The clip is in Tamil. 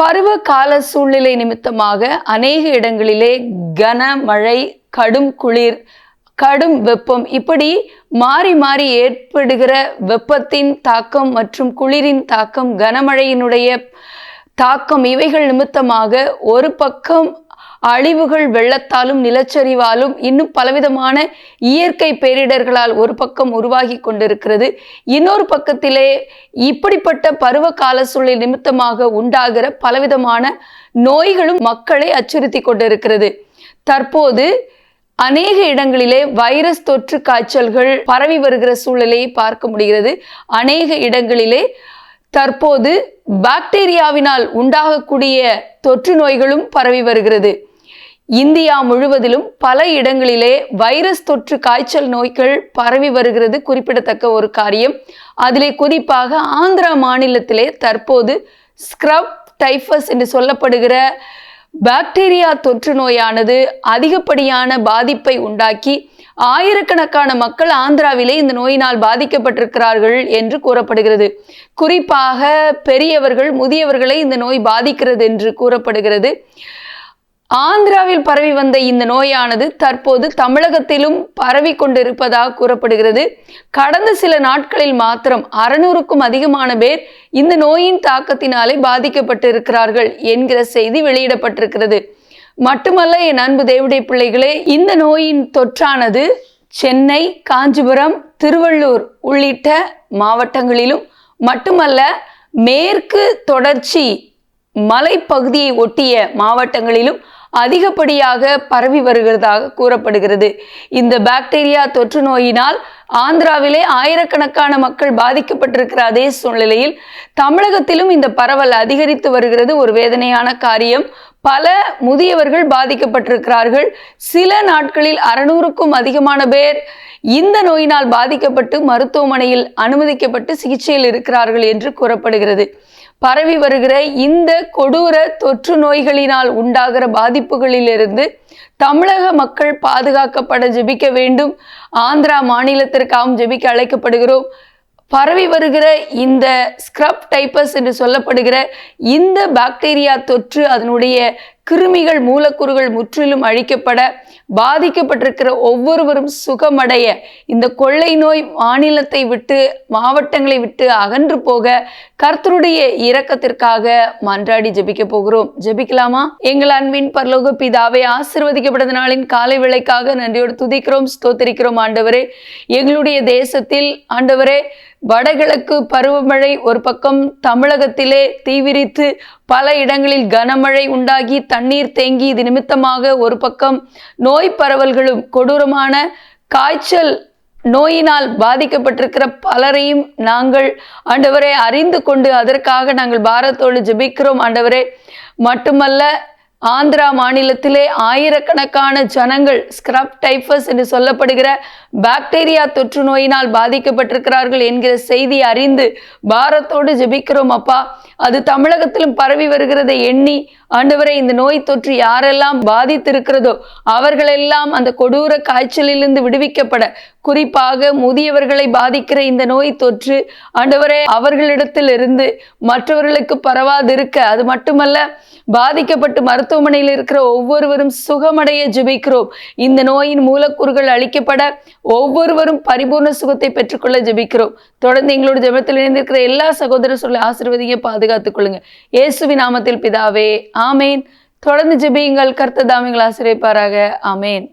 பருவ கால சூழ்நிலை நிமித்தமாக அநேக இடங்களிலே கனமழை கடும் குளிர் கடும் வெப்பம் இப்படி மாறி மாறி ஏற்படுகிற வெப்பத்தின் தாக்கம் மற்றும் குளிரின் தாக்கம் கனமழையினுடைய தாக்கம் இவைகள் நிமித்தமாக ஒரு பக்கம் அழிவுகள் வெள்ளத்தாலும் நிலச்சரிவாலும் இன்னும் பலவிதமான இயற்கை பேரிடர்களால் ஒரு பக்கம் உருவாகி கொண்டிருக்கிறது. இன்னொரு பக்கத்திலே இப்படிப்பட்ட பருவ கால சூழல் நிமித்தமாக உண்டாகிற பலவிதமான நோய்களும் மக்களை அச்சுறுத்தி கொண்டிருக்கிறது. தற்போது அநேக இடங்களிலே வைரஸ் தொற்று காய்ச்சல்கள் பரவி வருகிற சூழலை பார்க்க முடிகிறது. அநேக இடங்களிலே தற்போது பாக்டீரியாவினால் உண்டாகக்கூடிய தொற்று நோய்களும் பரவி வருகிறது. இந்தியா முழுவதிலும் பல இடங்களிலே வைரஸ் தொற்று காய்ச்சல் நோய்கள் பரவி வருகிறது குறிப்பிடத்தக்க ஒரு காரியம். அதிலே குறிப்பாக ஆந்திரா மாநிலத்திலே தற்போது ஸ்க்ரப் டைஃபஸ் என்று சொல்லப்படுகிற பாக்டீரியா தொற்று நோயானது அதிகப்படியான பாதிப்பை உண்டாக்கி ஆயிரக்கணக்கான மக்கள் ஆந்திராவிலே இந்த நோயினால் பாதிக்கப்பட்டிருக்கிறார்கள் என்று கூறப்படுகிறது. குறிப்பாக பெரியவர்கள் முதியவர்களை இந்த நோய் பாதிக்கிறது என்று கூறப்படுகிறது. ஆந்திராவில் பரவி வந்த இந்த நோயானது தற்போது தமிழகத்திலும் பரவி கொண்டிருப்பதாக கூறப்படுகிறது. கடந்த சில நாட்களில் மாத்திரம் அறுநூறுக்கும் அதிகமான பேர் இந்த நோயின் தாக்கத்தினாலே பாதிக்கப்பட்டிருக்கிறார்கள் என்கிற செய்தி வெளியிடப்பட்டிருக்கிறது. மட்டுமல்ல என் அன்பு தேவடைய பிள்ளைகளே இந்த நோயின் தொற்றானது சென்னை காஞ்சிபுரம் திருவள்ளூர் உள்ளிட்ட மாவட்டங்களிலும் மட்டுமல்ல மேற்கு தொடர்ச்சி மலைப்பகுதியை ஒட்டிய மாவட்டங்களிலும் அதிகப்படியாக பரவி வருகிறதாக கூறப்படுகிறது. இந்த பாக்டீரியா தொற்று நோயினால் ஆந்திராவிலே ஆயிரக்கணக்கான மக்கள் பாதிக்கப்பட்டிருக்கிற அதே சூழ்நிலையில் தமிழகத்திலும் இந்த பரவல் அதிகரித்து வருகிறது. ஒரு வேதனையான காரியம். பல முதியவர்கள் பாதிக்கப்பட்டிருக்கிறார்கள். சில நாட்களில் அறுநூறுக்கும் அதிகமான பேர் இந்த நோயினால் பாதிக்கப்பட்டு மருத்துவமனையில் அனுமதிக்கப்பட்டு சிகிச்சையில் இருக்கிறார்கள் என்று கூறப்படுகிறது. பரவி வருகிற இந்த கொடூர தொற்று நோய்களினால் உண்டாகிற பாதிப்புகளிலிருந்து தமிழக மக்கள் பாதுகாக்கப்பட ஜெபிக்க வேண்டும். ஆந்திரா மாநிலத்திற்காகவும் ஜெபிக்க அழைக்கப்படுகிறோம். பரவி வருகிற இந்த ஸ்க்ரப் டைப்பஸ் என்று சொல்லப்படுகிற இந்த பாக்டீரியா தொற்று அதனுடைய கிருமிகள் மூலக்கூறுகள் முற்றிலும் அழிக்கப்பட பாதிக்கப்பட்டிருக்கிற ஒவ்வொருவரும் சுகமடைய இந்த கொள்ளை நோய் மாநிலத்தை விட்டு மாவட்டங்களை விட்டு அகன்று போக கர்த்தருடைய இரக்கத்திற்காக மன்றாடி ஜெபிக்க போகிறோம். ஜெபிக்கலாமா? எங்கள் அன்பின் பரலோக பிதாவை ஆசிர்வதிக்கப்பட்ட நாளின் காலை விளைக்காக நன்றியோடு துதிக்கிறோம் ஸ்தோத்திரிக்கிறோம் ஆண்டவரே. எங்களுடைய தேசத்தில் ஆண்டவரே வடகிழக்கு பருவமழை ஒரு பக்கம் தமிழகத்திலே தீவிரித்து பல இடங்களில் கனமழை உண்டாகி தண்ணீர் தேங்கி இது நிமித்தமாக ஒரு பக்கம் நோய் பரவல்களும் கொடூரமான காய்ச்சல் நோயினால் பாதிக்கப்பட்டிருக்கிற பலரையும் நாங்கள் ஆண்டவரை அறிந்து கொண்டு அதற்காக நாங்கள் பாரத்தோடு ஜெபிக்கிறோம். ஆண்டவரே மட்டுமல்ல ஆந்திரா மாநிலத்திலே ஆயிரக்கணக்கான ஜனங்கள் ஸ்க்ரப் டைஃபஸ் என்று சொல்லப்படுகிற பாக்டீரியா தொற்று நோயினால் பாதிக்கப்பட்டிருக்கிறார்கள் என்கிற செய்தி அறிந்து பாரத்தோடு ஜெபிக்கிறோம் அப்பா. அது தமிழகத்திலும் பரவி வருகிறதை எண்ணி ஆண்டவரை இந்த நோய் தொற்று யாரெல்லாம் பாதித்திருக்கிறதோ அவர்களெல்லாம் அந்த கொடூர காய்ச்சலிலிருந்து விடுவிக்கப்பட குறிப்பாக முதியவர்களை பாதிக்கிற இந்த நோய் தொற்று ஆண்டவரே அவர்களிடத்தில் இருந்து மற்றவர்களுக்கு பரவாதிருக்க அது மட்டுமல்ல பாதிக்கப்பட்டு மருத்துவமனையில் இருக்கிற ஒவ்வொருவரும் சுகமடைய ஜெபிக்கிறோம். இந்த நோயின் மூலக்கூறுகள் அளிக்கப்பட ஒவ்வொருவரும் பரிபூர்ண சுகத்தை பெற்றுக்கொள்ள ஜெபிக்கிறோம். தொடர்ந்து எங்களோட ஜெபத்தில் இணைந்திருக்கிற எல்லா சகோதர சொல்ல ஆசிர்வதியை பாதுகாத்துக் கொள்ளுங்க இயேசுவி நாமத்தில் பிதாவே ஆமேன். தொடர்ந்து ஜெபியுங்கள். கர்த்ததாமிகள் ஆசிரியப்பாராக ஆமேன்.